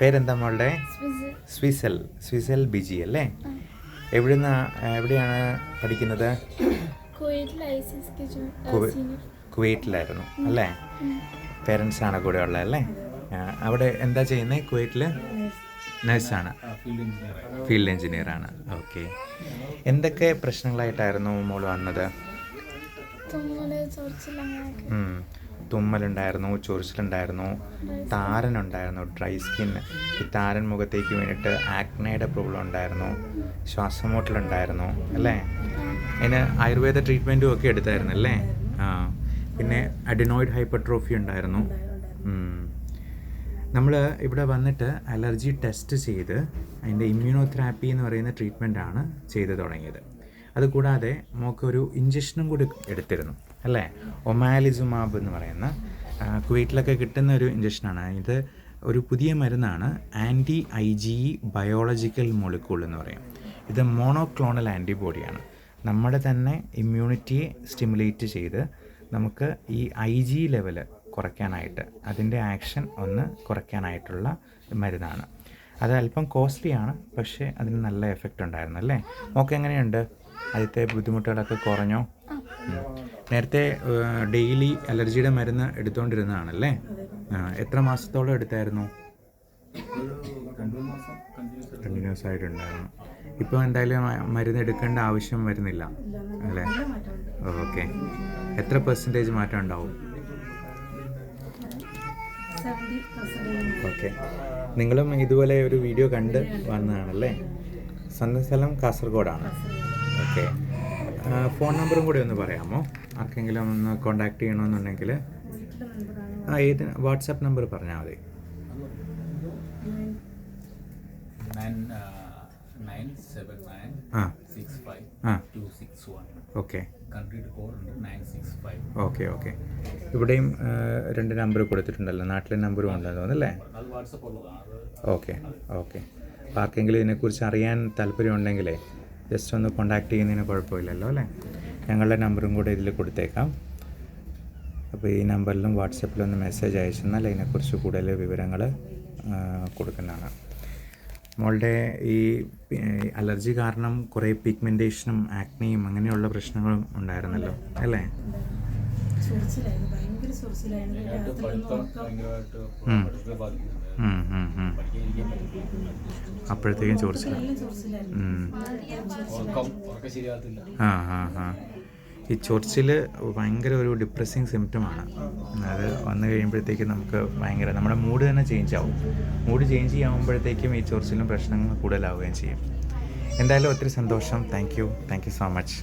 പേരെന്താ മോളുടെ സ്വിസൽ. സ്വിസൽ. ബിജി അല്ലേ? എവിടുന്ന എവിടെയാണ് പഠിക്കുന്നത്? കുവൈറ്റിലായിരുന്നു അല്ലേ? പേരൻസ് ആണ് കൂടെ ഉള്ളത് അല്ലേ? അവിടെ എന്താ ചെയ്യുന്നത് കുവൈറ്റിൽ നഴ്സാണ് ഫീൽഡ് എഞ്ചിനീയർ ആണ്. ഓക്കെ. എന്തൊക്കെ പ്രശ്നങ്ങളായിട്ടായിരുന്നു മോൾ വന്നത്? തുമ്മലുണ്ടായിരുന്നു ചൊറിച്ചിലുണ്ടായിരുന്നു താരനുണ്ടായിരുന്നു ഡ്രൈ സ്കിൻ. ഈ താരൻ മുഖത്തേക്ക് വേണ്ടിയിട്ട് ആക്നയുടെ പ്രോബ്ലം ഉണ്ടായിരുന്നു ശ്വാസമുട്ടലുണ്ടായിരുന്നു അല്ലേ? അതിന് ആയുർവേദ ട്രീറ്റ്മെന്റും ഒക്കെ എടുത്തായിരുന്നു അല്ലേ? ആ. പിന്നെ അഡിനോയിഡ് ഹൈപ്പർട്രോഫി ഉണ്ടായിരുന്നു. നമ്മൾ ഇവിടെ വന്നിട്ട് അലർജി ടെസ്റ്റ് ചെയ്ത് അതിന്റെ ഇമ്മ്യൂണോതെറാപ്പി എന്ന് പറയുന്ന ട്രീറ്റ്മെന്റാണ് ചെയ്തു തുടങ്ങിയത്. അതുകൂടാതെ നമുക്കൊരു ഇഞ്ചക്ഷനും കൂടി എടുത്തിരുന്നു. അല്ലേ? ഒമാലിസുമാബ് എന്ന് പറയുന്ന കുവൈറ്റിലൊക്കെ കിട്ടുന്ന ഒരു ഇഞ്ചക്ഷനാണ് ഇത് ഒരു പുതിയ മരുന്നാണ്. Anti I G biological molecule എന്ന് പറയും. ഇത് മോണോക്ലോണൽ ആന്റിബോഡിയാണ് നമ്മുടെ തന്നെ ഇമ്മ്യൂണിറ്റിയെ സ്റ്റിമുലേറ്റ് ചെയ്ത് നമുക്ക് ഈ ഐ ജി ലെവൽ കുറയ്ക്കാനായിട്ട് അതിന്റെ ആക്ഷൻ ഒന്ന് കുറയ്ക്കാനായിട്ടുള്ള മരുന്നാണ്. അത് അല്പം കോസ്റ്റ്ലിയാണ് പക്ഷേ അതിന് നല്ല എഫക്റ്റ് ഉണ്ടായിരുന്നു അല്ലേ? മോക്ക് എങ്ങനെയുണ്ട്? ആദ്യത്തെ ബുദ്ധിമുട്ടുകളൊക്കെ കുറഞ്ഞോ. നേരത്തെ ഡെയിലി അലർജിയുടെ മരുന്ന് എടുത്തുകൊണ്ടിരുന്നതാണല്ലേ എത്ര മാസത്തോളം എടുത്തായിരുന്നു? കണ്ടിന്യൂസ് ആയിട്ടുണ്ടായിരുന്നു. ഇപ്പോൾ എന്തായാലും മരുന്ന് എടുക്കേണ്ട ആവശ്യം വരുന്നില്ല അല്ലേ? ഓക്കെ. എത്ര പെർസെന്റേജ് മാറ്റം ഉണ്ടാവും? ഓക്കെ. നിങ്ങളും ഇതുപോലെ ഒരു വീഡിയോ കണ്ട് വന്നതാണല്ലേ? സ്വന്തം സ്ഥലം കാസർഗോഡാണ്. ഓക്കെ. ഫോൺ നമ്പറും കൂടി ഒന്ന് പറയാമോ? ആർക്കെങ്കിലും ഒന്ന് കോണ്ടാക്ട് ചെയ്യണമെന്നുണ്ടെങ്കിൽ ആ ഏത് വാട്സാപ്പ് നമ്പർ പറഞ്ഞാൽ മതി. ഓക്കെ. Okay okay. ഇവിടെയും രണ്ട് നമ്പർ കൊടുത്തിട്ടുണ്ടല്ലോ. നാട്ടിലെ നമ്പറും ഉള്ളതാണ് അത് ഓക്കെ ഓക്കെ. ആർക്കെങ്കിലും ഇതിനെക്കുറിച്ച് അറിയാൻ താല്പര്യമുണ്ടെങ്കിലേ ജസ്റ്റ് ഒന്ന് കോണ്ടാക്ട് ചെയ്യുന്നതിന് കുഴപ്പമില്ലല്ലോ അല്ലേ? ഞങ്ങളുടെ നമ്പറും കൂടെ ഇതിൽ കൊടുത്തേക്കാം. അപ്പോൾ ഈ നമ്പറിലും വാട്സപ്പിലും ഒന്ന് മെസ്സേജ് അയച്ചെന്നാൽ അതിനെക്കുറിച്ച് കൂടുതൽ വിവരങ്ങൾ കൊടുക്കുന്നതാണ്. മോളുടെ ഈ അലർജി കാരണം കുറേ പിഗ്മെന്റേഷനും ആക്നിയും അങ്ങനെയുള്ള പ്രശ്നങ്ങളും ഉണ്ടായിരുന്നല്ലോ അല്ലേ? ഭയങ്കര അപ്പോഴത്തേക്കും ചോർച്ചില്ല ആ ആ ആ. ഈ ചൊറിച്ചിൽ ഭയങ്കര ഒരു ഡിപ്രസിങ് സിംറ്റമാണ് അത് വന്നു കഴിയുമ്പോഴത്തേക്ക് നമുക്ക് ഭയങ്കര നമ്മുടെ മൂഡ് തന്നെ ചേഞ്ച് ആവും. മൂഡ് ചേഞ്ച് ചെയ്യാവുമ്പോഴത്തേക്കും ഈ ചൊറിച്ചിലും പ്രശ്നങ്ങൾ കൂടുതലാവുകയും ചെയ്യും. എന്തായാലും ഒത്തിരി സന്തോഷം. Thank you thank you so much